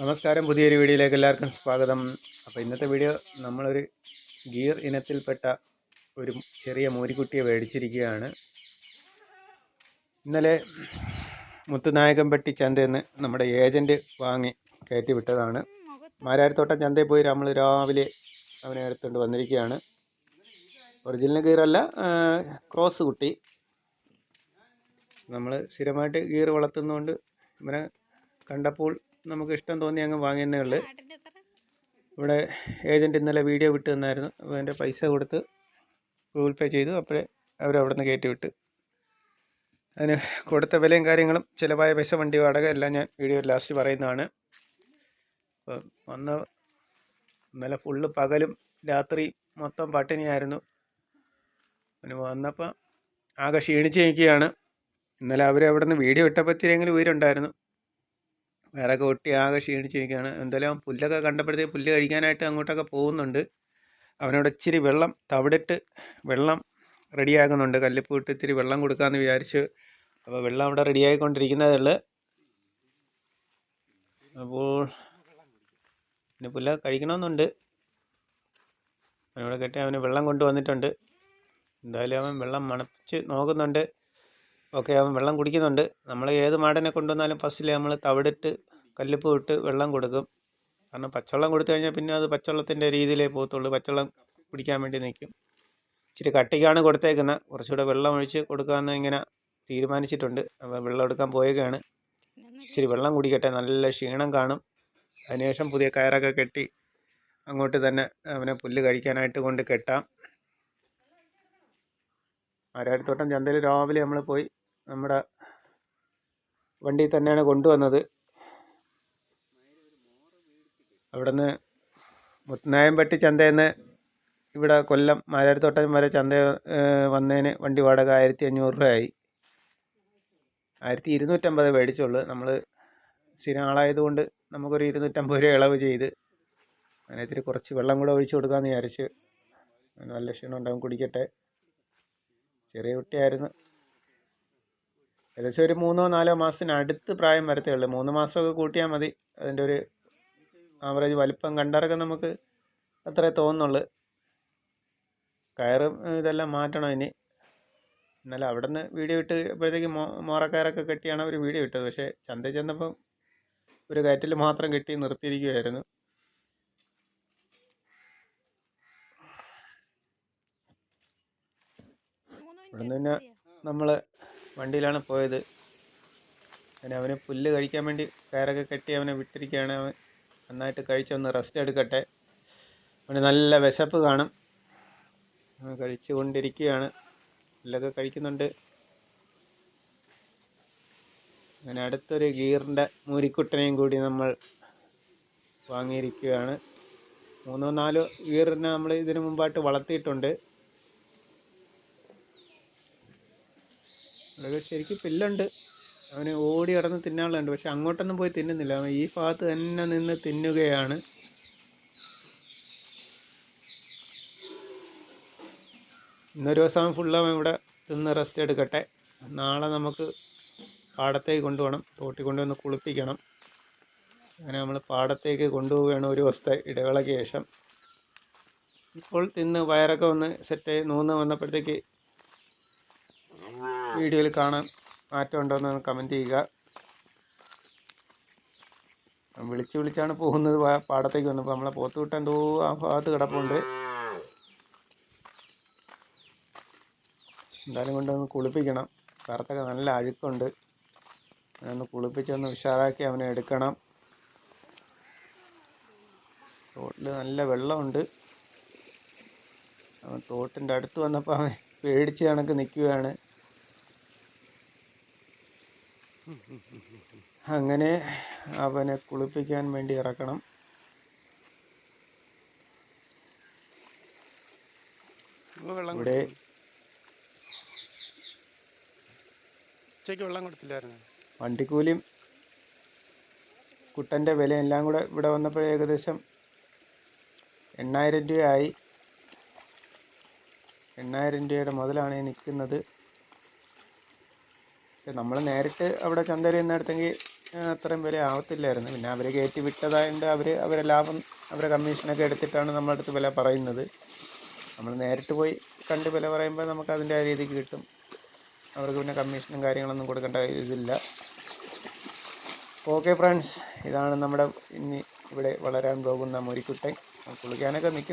നമസ്കാരം. പുതിയൊരു വീഡിയോയിലേക്ക് എല്ലാവർക്കും സ്വാഗതം. അപ്പോൾ ഇന്നത്തെ വീഡിയോ നമ്മളൊരു ഗിയർ ഇനത്തിൽപ്പെട്ട ഒരു ചെറിയ മൂരിക്കുട്ടിയെ മേടിച്ചിരിക്കുകയാണ്. ഇന്നലെ മുത്തുനായകംപട്ടി ചന്തയിൽ നിന്ന് നമ്മുടെ ഏജന്റ് വാങ്ങി കയറ്റി വിട്ടതാണ്. മാരാരിത്തോട്ടം ചന്തയിൽ പോയി നമ്മൾ രാവിലെ അവനെ എടുത്തുകൊണ്ട് വന്നിരിക്കുകയാണ്. ഒറിജിനൽ ഗിയറല്ല ക്രോസ് കുട്ടി. നമ്മൾ സ്ഥിരമായിട്ട് ഗിയർ വളർത്തുന്നതുകൊണ്ട് ഇവനെ കണ്ടപ്പോൾ നമുക്ക് ഇഷ്ടം തോന്നി അങ്ങ് വാങ്ങിയെന്നേ ഉള്ളു. ഇവിടെ ഏജന്റ് ഇന്നലെ വീഡിയോ വിട്ട് തന്നായിരുന്നു. അപ്പോൾ അതിന്റെ പൈസ കൊടുത്ത് ഗൂഗിൾ പേ ചെയ്തു. അപ്പോഴേ അവരവിടെ നിന്ന് കയറ്റി വിട്ട്. അതിന് കൊടുത്ത വിലയും കാര്യങ്ങളും ചിലവായ പൈസ വണ്ടി വാടക എല്ലാം ഞാൻ വീഡിയോ ലാസ്റ്റ് പറയുന്നതാണ്. അപ്പം വന്ന ഇന്നലെ ഫുള്ള് പകലും രാത്രി മൊത്തം പട്ടിണിയായിരുന്നു. അതിന് വന്നപ്പോൾ ആകെ ക്ഷീണിച്ച് നിൽക്കുകയാണ്. ഇന്നലെ അവർ അവിടെ നിന്ന് വീഡിയോ ഇട്ടപ്പത്തിരെങ്കിലും ഉയരുണ്ടായിരുന്നു വേറെ കൊട്ടി ആകെ ക്ഷീണിച്ചിരിക്കുകയാണ്. എന്തായാലും പുല്ലൊക്കെ കണ്ടപ്പോഴത്തേക്ക് പുല്ല് കഴിക്കാനായിട്ട് അങ്ങോട്ടൊക്കെ പോകുന്നുണ്ട്. അവനോട് ഇച്ചിരി വെള്ളം തവിടിട്ട് വെള്ളം റെഡിയാകുന്നുണ്ട് കല്ലിപ്പ് ഇട്ട് ഇത്തിരി വെള്ളം കൊടുക്കാമെന്ന് വിചാരിച്ച്. അപ്പോൾ വെള്ളം അവിടെ റെഡിയായിക്കൊണ്ടിരിക്കുന്നതേ ഉള്ളു അപ്പോൾ പിന്നെ പുല്ല കഴിക്കണമെന്നുണ്ട്. അവനോട് കെട്ടി അവന് വെള്ളം കൊണ്ടുവന്നിട്ടുണ്ട്. എന്തായാലും അവൻ വെള്ളം മണപ്പിച്ച് നോക്കുന്നുണ്ട്. ഓക്കെ അവൻ വെള്ളം കുടിക്കുന്നുണ്ട്. നമ്മൾ ഏത് മാടിനെ കൊണ്ടുവന്നാലും ഫസ്റ്റിൽ നമ്മൾ തവിടിട്ട് കല്ലുപ്പ് ഇട്ട് വെള്ളം കൊടുക്കും. കാരണം പച്ചവെള്ളം കൊടുത്തു കഴിഞ്ഞാൽ പിന്നെ അത് പച്ചവെള്ളത്തിന്റെ രീതിയിലേ പോകത്തുള്ളൂ. പച്ചവെള്ളം കുടിക്കാൻ വേണ്ടി നിൽക്കും ഇച്ചിരി കട്ടിക്കാണ് കൊടുത്തേക്കുന്നത് കുറച്ചുകൂടെ വെള്ളം ഒഴിച്ച് കൊടുക്കാമെന്ന് ഇങ്ങനെ തീരുമാനിച്ചിട്ടുണ്ട്. അപ്പോൾ വെള്ളം എടുക്കാൻ പോയേക്കാണ് ഇച്ചിരി വെള്ളം കുടിക്കട്ടെ. നല്ല ക്ഷീണം കാണും. അതിനുശേഷം പുതിയ കയറൊക്കെ കെട്ടി അങ്ങോട്ട് തന്നെ അവനെ പുല്ല് കഴിക്കാനായിട്ട് കൊണ്ട് കെട്ടാം. ആരായിരത്തോട്ടം ചന്തയിൽ രാവിലെ നമ്മൾ പോയി നമ്മുടെ വണ്ടി തന്നെയാണ് കൊണ്ടുവന്നത്. അവിടുന്ന് മുത്തനായംപട്ടി ചന്തയിൽ നിന്ന് ഇവിടെ കൊല്ലം മാരാരിത്തോട്ടം വരെ ചന്ത വന്നതിന് വണ്ടി വാടക ആയിരത്തി അഞ്ഞൂറ് രൂപയായി. ആയിരത്തി ഇരുന്നൂറ്റമ്പത് മേടിച്ചുള്ളൂ. നമ്മൾ സ്ഥിരം ആളായതുകൊണ്ട് നമുക്കൊരു ഇരുന്നൂറ്റമ്പത് രൂപ ഇളവ് ചെയ്ത് അങ്ങനെ ഇത്തിരി കുറച്ച് വെള്ളം കൂടെ ഒഴിച്ചു കൊടുക്കാമെന്ന് വിചാരിച്ച് നല്ല ക്ഷീണം ഉണ്ടാവും കുടിക്കട്ടെ. ചെറിയ കുട്ടിയായിരുന്നു. ഏകദേശം ഒരു മൂന്നോ നാലോ മാസത്തിനടുത്ത് പ്രായം വരത്തേ ഉള്ളൂ. മൂന്ന് മാസമൊക്കെ കൂട്ടിയാൽ മതി. അതിന്റെ ഒരു ആവറേജ് വലിപ്പം കണ്ടറൊക്കെ നമുക്ക് അത്രേ തോന്നുന്നുള്ളു. കയറും ഇതെല്ലാം മാറ്റണം ഇനി. എന്നാലും അവിടെ നിന്ന് വീഡിയോ ഇട്ട് ഇപ്പോഴത്തേക്ക് മോ മോറക്കയറൊക്കെ കെട്ടിയാണ് അവർ വീഡിയോ ഇട്ടത്. പക്ഷേ ചന്തയിൽ ചെന്നപ്പം ഒരു കയറ്റിൽ മാത്രം കെട്ടി നിർത്തിയിരിക്കുമായിരുന്നു ഇവിടുന്ന് പിന്നെ നമ്മൾ വണ്ടിയിലാണ് പോയത്. അങ്ങനെ അവന് പുല്ല് കഴിക്കാൻ വേണ്ടി കയറൊക്കെ കെട്ടി അവനെ വിട്ടിരിക്കുകയാണ്. അവൻ നന്നായിട്ട് കഴിച്ചൊന്ന് റെസ്റ്റ് എടുക്കട്ടെ. അവന് നല്ല വിശപ്പ് കാണും. കഴിച്ചു കൊണ്ടിരിക്കുകയാണ് പുല്ലൊക്കെ കഴിക്കുന്നുണ്ട്. അങ്ങനെ അടുത്തൊരു ഗീറിന്റെ മൂരിക്കുട്ടനെയും കൂടി നമ്മൾ വാങ്ങിയിരിക്കുകയാണ്. മൂന്നോ നാലോ ഗീറിനെ നമ്മൾ ഇതിനു മുമ്പായിട്ട് വളർത്തിയിട്ടുണ്ട്. അതൊക്കെ ശരിക്കും പില്ലുണ്ട്. അവന് ഓടി കടന്ന് തിന്നാനുള്ളതുണ്ട്. പക്ഷെ അങ്ങോട്ടൊന്നും പോയി തിന്നുന്നില്ല. അവൻ ഈ ഭാഗത്ത് തന്നെ നിന്ന് തിന്നുകയാണ്. ഇന്നൊരു ദിവസം ഫുള്ള് അവൻ ഇവിടെ തിന്ന് റെസ്റ്റ് എടുക്കട്ടെ. നാളെ നമുക്ക് പാടത്തേക്ക് കൊണ്ടുപോകണം. തോട്ടി കൊണ്ടുവന്ന് കുളിപ്പിക്കണം. അങ്ങനെ നമ്മൾ പാടത്തേക്ക് കൊണ്ടുപോവുകയാണ് ഒരു ദിവസത്തെ ഇടവേളയ്ക്ക് ശേഷം. ഇപ്പോൾ തിന്ന് വയറൊക്കെ ഒന്ന് സെറ്റ് നൂന്ന് വന്നപ്പോഴത്തേക്ക് വീഡിയോയിൽ കാണാൻ മാറ്റം ഉണ്ടോയെന്ന് കമന്റ് ചെയ്യുക. വിളിച്ച് വിളിച്ചാണ് പോകുന്നത്. പാടത്തേക്ക് വന്നപ്പോൾ നമ്മളെ പോത്ത് വിട്ട് എന്തോ ആ ഭാഗത്ത് കിടപ്പുണ്ട്. എന്തായാലും കൊണ്ടൊന്ന് കുളിപ്പിക്കണം. കറുത്തൊക്കെ നല്ല അഴുക്കുണ്ട്. ഒന്ന് കുളിപ്പിച്ചൊന്ന് ഉഷാറാക്കി അവനെ എടുക്കണം. തോട്ടിൽ നല്ല വെള്ളമുണ്ട്. അവൻ തോട്ടിന്റെ അടുത്ത് വന്നപ്പോൾ അവൻ പേടിച്ച് കണക്ക് നിൽക്കുകയാണ് അങ്ങനെ അവനെ കുളിപ്പിക്കാൻ വേണ്ടി ഇറക്കണം. ഇവിടെ ഉച്ചയ്ക്ക് വെള്ളം കൊടുത്തില്ലായിരുന്നു? വണ്ടിക്കൂലിയും കുട്ടന്റെ വില എല്ലാം കൂടെ ഇവിടെ വന്നപ്പോൾ ഏകദേശം എണ്ണായിരം രൂപയായി. എണ്ണായിരം രൂപയുടെ മുതലാണ് ഈ നിൽക്കുന്നത് നമ്മൾ നേരിട്ട് അവിടെ ചന്തയിൽ നിന്നെടുത്തെങ്കിൽ അത്രയും വില ആവത്തില്ലായിരുന്നു. പിന്നെ അവർ കയറ്റി വിട്ടതായതുകൊണ്ട് അവർ അവരെ ലാഭം അവരെ കമ്മീഷനൊക്കെ എടുത്തിട്ടാണ് നമ്മളടുത്ത് വില പറയുന്നത്. നമ്മൾ നേരിട്ട് പോയി കണ്ട് വില പറയുമ്പോൾ നമുക്ക് അതിന്റെ ആ രീതിക്ക് കിട്ടും. അവർക്ക് പിന്നെ കമ്മീഷനും കാര്യങ്ങളൊന്നും കൊടുക്കേണ്ട ഇതില്ല. ഓക്കെ ഫ്രണ്ട്സ് ഇതാണ് നമ്മുടെ ഇനി ഇവിടെ വളരാൻ പോകുന്ന മുരിക്കുട്ടൻ. കുളിക്കാനൊക്കെ നിൽക്കുന്നു.